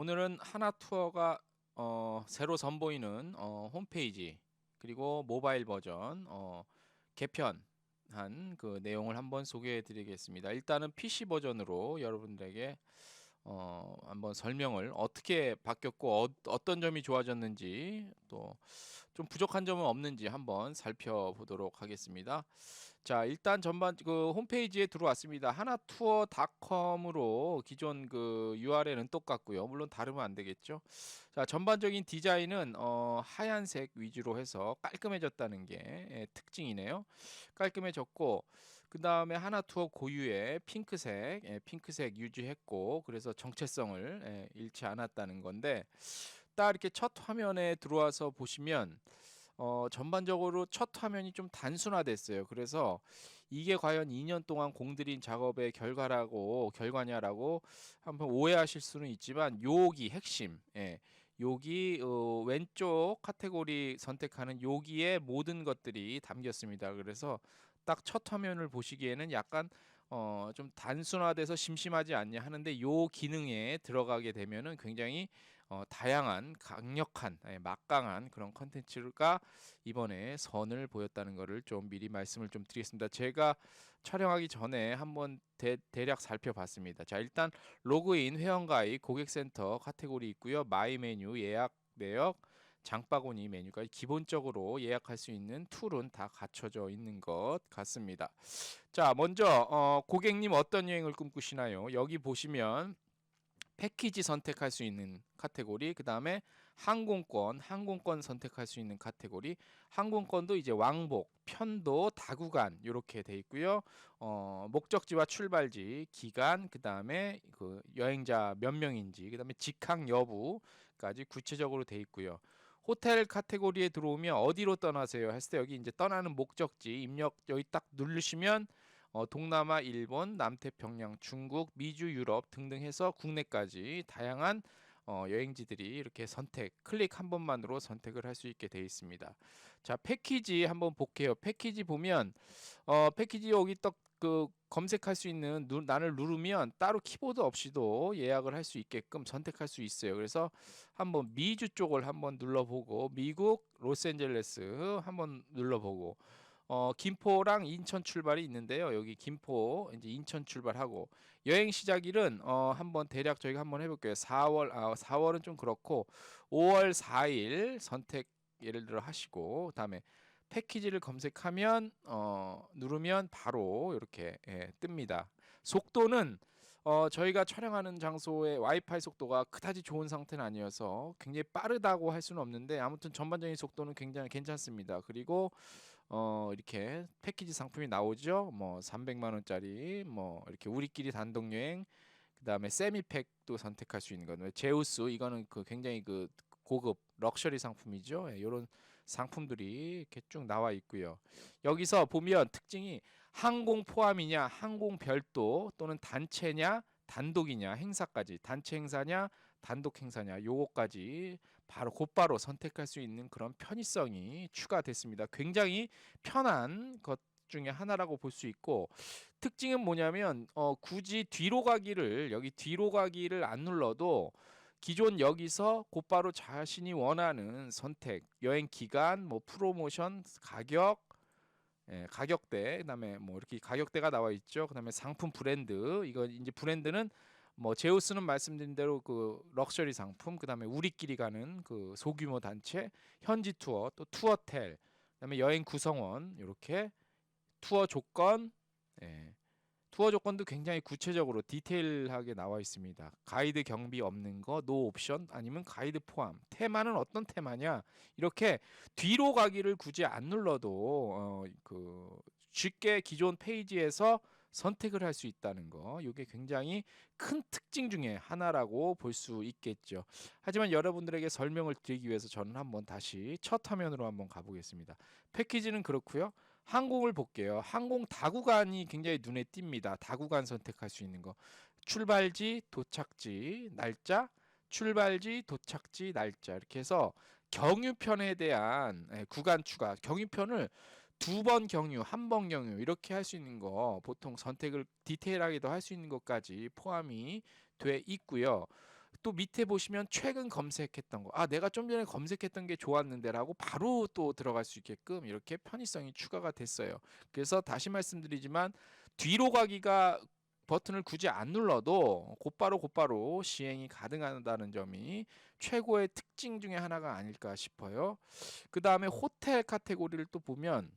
오늘은 하나 투어가 어, 새로 선보이는 어, 홈페이지 그리고 모바일 버전 어, 개편 한 그 내용을 한번 소개해 드리겠습니다. 일단은 PC 버전으로 여러분들에게 어, 한번 설명을 어떻게 바뀌었고 어, 떤 점이 좋아졌는지 또 좀 부족한 점은 없는지 한번 살펴보도록 하겠습니다. 자, 일단 전반 그 홈페이지에 들어왔습니다. 하나투어닷컴으로 기존 그 URL은 똑같고요. 물론 다르면 안 되겠죠. 자, 전반적인 디자인은 어, 하얀색 위주로 해서 깔끔해졌다는 게 예, 특징이네요. 깔끔해졌고 그 다음에 하나투어 고유의 핑크색, 예, 핑크색 유지했고 그래서 정체성을 예, 잃지 않았다는 건데 딱 이렇게 첫 화면에 들어와서 보시면 어, 전반적으로 첫 화면이 좀 단순화됐어요. 그래서 이게 과연 2년 동안 공들인 작업의 결과라고 결과냐라고 한번 오해하실 수는 있지만 요기 핵심, 예, 여기 어, 왼쪽 카테고리 선택하는 여기에 모든 것들이 담겼습니다. 그래서 딱 첫 화면을 보시기에는 약간 어, 좀 단순화돼서 심심하지 않냐 하는데 요 기능에 들어가게 되면은 굉장히 어, 다양한 강력한 예, 막강한 그런 컨텐츠가 이번에 선을 보였다는 것을 좀 미리 말씀을 좀 드리겠습니다. 제가 촬영하기 전에 한번 대, 대략 살펴봤습니다. 자 일단 로그인 회원가입 고객센터 카테고리 있고요. 마이 메뉴 예약 내역 장바구니 메뉴가 기본적으로 예약할 수 있는 툴은 다 갖춰져 있는 것 같습니다. 자, 먼저 어, 고객님 어떤 여행을 꿈꾸시나요? 여기 보시면 패키지 선택할 수 있는 카테고리, 그 다음에 항공권, 항공권 선택할 수 있는 카테고리, 항공권도 이제 왕복, 편도, 다구간 이렇게 돼 있고요. 어, 목적지와 출발지, 기간, 그 다음에 그 여행자 몇 명인지, 그 다음에 직항 여부까지 구체적으로 돼 있고요. 호텔 카테고리에 들어오면 어디로 떠나세요 했을 때 여기 이제 떠나는 목적지 입력 여기 딱 누르시면 어, 동남아, 일본, 남태평양, 중국, 미주, 유럽 등등 해서 국내까지 다양한 어, 여행지들이 이렇게 선택 클릭 한 번만으로 선택을 할 수 있게 되어 있습니다. 자 패키지 한번 볼게요. 패키지 보면 어, 패키지 여기 딱 그 검색할 수 있는 누, 난을 누르면 따로 키보드 없이도 예약을 할 수 있게끔 선택할 수 있어요. 그래서 한번 미주 쪽을 한번 눌러보고 미국 로스앤젤레스 한번 눌러보고 어, 김포랑 인천 출발이 있는데요. 여기 김포 이제 인천 출발하고 여행 시작일은 어, 한번 대략 저희가 한번 해볼게요. 4월 아 4월은 좀 그렇고 5월 4일 선택 예를 들어 하시고 그다음에 패키지를 검색하면 어, 누르면 바로 이렇게 예, 뜹니다. 속도는 어, 저희가 촬영하는 장소의 와이파이 속도가 그다지 좋은 상태는 아니어서 굉장히 빠르다고 할 수는 없는데 아무튼 전반적인 속도는 굉장히 괜찮습니다. 그리고 어, 이렇게 패키지 상품이 나오죠. 뭐 300만 원짜리 뭐 이렇게 우리끼리 단독 여행 그다음에 세미팩도 선택할 수 있는 거는 제우스 이거는 그 굉장히 그 고급 럭셔리 상품이죠. 이런 예, 상품들이 이렇게 쭉 나와 있고요. 여기서 보면 특징이 항공 포함이냐, 항공 별도 또는 단체냐, 단독이냐, 행사까지 단체 행사냐, 단독 행사냐, 요거까지 바로 곧바로 선택할 수 있는 그런 편의성이 추가됐습니다. 굉장히 편한 것 중에 하나라고 볼 수 있고 특징은 뭐냐면 어, 굳이 뒤로 가기를 여기 뒤로 가기를 안 눌러도 기존 여기서 곧바로 자신이 원하는 선택, 여행 기간, 뭐 프로모션, 가격, 예, 가격대, 그다음에 뭐 이렇게 가격대가 나와 있죠. 그다음에 상품 브랜드, 이거 이제 브랜드는 뭐 제우스는 말씀드린 대로 그 럭셔리 상품, 그다음에 우리끼리 가는 그 소규모 단체, 현지 투어, 또 투어텔, 그다음에 여행 구성원 이렇게 투어 조건, 예. 투어 조건도 굉장히 구체적으로 디테일하게 나와 있습니다. 가이드 경비 없는 거, 노 옵션 아니면 가이드 포함. 테마는 어떤 테마냐? 이렇게 뒤로 가기를 굳이 안 눌러도 어, 그 쉽게 기존 페이지에서 선택을 할 수 있다는 거. 이게 굉장히 큰 특징 중에 하나라고 볼 수 있겠죠. 하지만 여러분들에게 설명을 드리기 위해서 저는 한번 다시 첫 화면으로 한번 가보겠습니다. 패키지는 그렇고요. 항공을 볼게요. 항공 다구간이 굉장히 눈에 띕니다. 다구간 선택할 수 있는 거. 출발지, 도착지, 날짜, 출발지, 도착지, 날짜 이렇게 해서 경유편에 대한 예, 구간 추가, 경유편을 두 번 경유, 한 번 경유 이렇게 할 수 있는 거 보통 선택을 디테일하게도 할 수 있는 것까지 포함이 돼 있고요. 또 밑에 보시면 최근 검색했던 거. 아, 내가 좀 전에 검색했던 게 좋았는데라고 바로 또 들어갈 수 있게끔 이렇게 편의성이 추가가 됐어요. 그래서 다시 말씀드리지만 뒤로 가기가 버튼을 굳이 안 눌러도 곧바로 곧바로 시행이 가능하다는 점이 최고의 특징 중에 하나가 아닐까 싶어요. 그 다음에 호텔 카테고리를 또 보면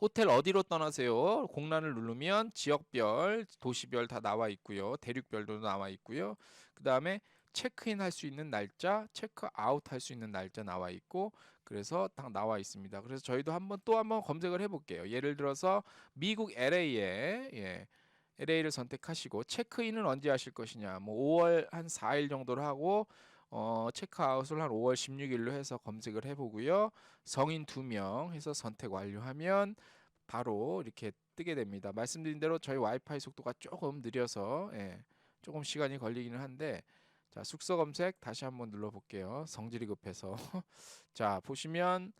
호텔 어디로 떠나세요? 공란을 누르면 지역별, 도시별 다 나와 있고요. 대륙별도 나와 있고요. 그 다음에 체크인 할 수 있는 날짜, 체크아웃 할 수 있는 날짜 나와 있고 그래서 딱 나와 있습니다. 그래서 저희도 한번 또 한번 검색을 해 볼게요. 예를 들어서 미국 LA에 예, LA를 선택하시고 체크인은 언제 하실 것이냐? 뭐 5월 한 4일 정도로 하고 어, 체크아웃을 한 5월 16일로 해서 검색을 해 보고요. 성인 2명 해서 선택 완료하면 바로 이렇게 뜨게 됩니다. 말씀드린 대로 저희 와이파이 속도가 조금 느려서 예, 조금 시간이 걸리기는 한데 자 숙소 검색 다시 한번 눌러볼게요. 성질이 급해서 자 보시면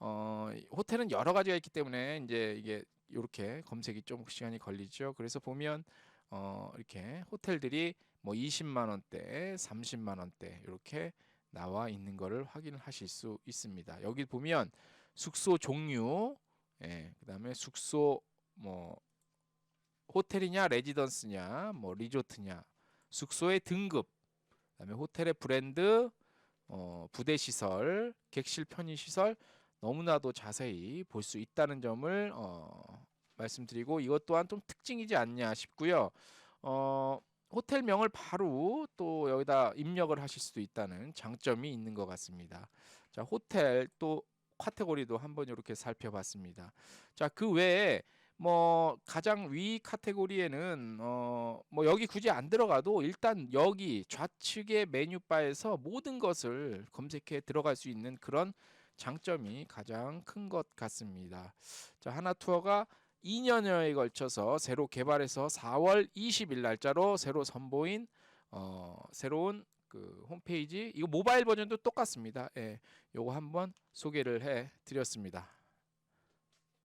어, 호텔은 여러 가지가 있기 때문에 이제 이게 이렇게 검색이 좀 시간이 걸리죠. 그래서 보면 어, 이렇게 호텔들이 뭐 20만 원대, 30만 원대 이렇게 나와 있는 거를 확인하실 수 있습니다. 여기 보면 숙소 종류, 예, 그 다음에 숙소 뭐 호텔이냐, 레지던스냐, 뭐 리조트냐, 숙소의 등급, 그다음에 호텔의 브랜드, 어, 부대 시설, 객실 편의 시설 너무나도 자세히 볼 수 있다는 점을 어, 말씀드리고 이것 또한 좀 특징이지 않냐 싶고요. 어, 호텔명을 바로 또 여기다 입력을 하실 수도 있다는 장점이 있는 것 같습니다. 자, 호텔 또 카테고리도 한번 이렇게 살펴봤습니다. 자, 그 외에 뭐 가장 위 카테고리에는 어 뭐 여기 굳이 안 들어가도 일단 여기 좌측의 메뉴바에서 모든 것을 검색해 들어갈 수 있는 그런 장점이 가장 큰 것 같습니다. 자, 하나 투어가 2년여에 걸쳐서 새로 개발해서 4월 20일 날짜로 새로 선보인 어, 새로운 그 홈페이지 이거 모바일 버전도 똑같습니다. 예, 요거 한번 소개를 해 드렸습니다.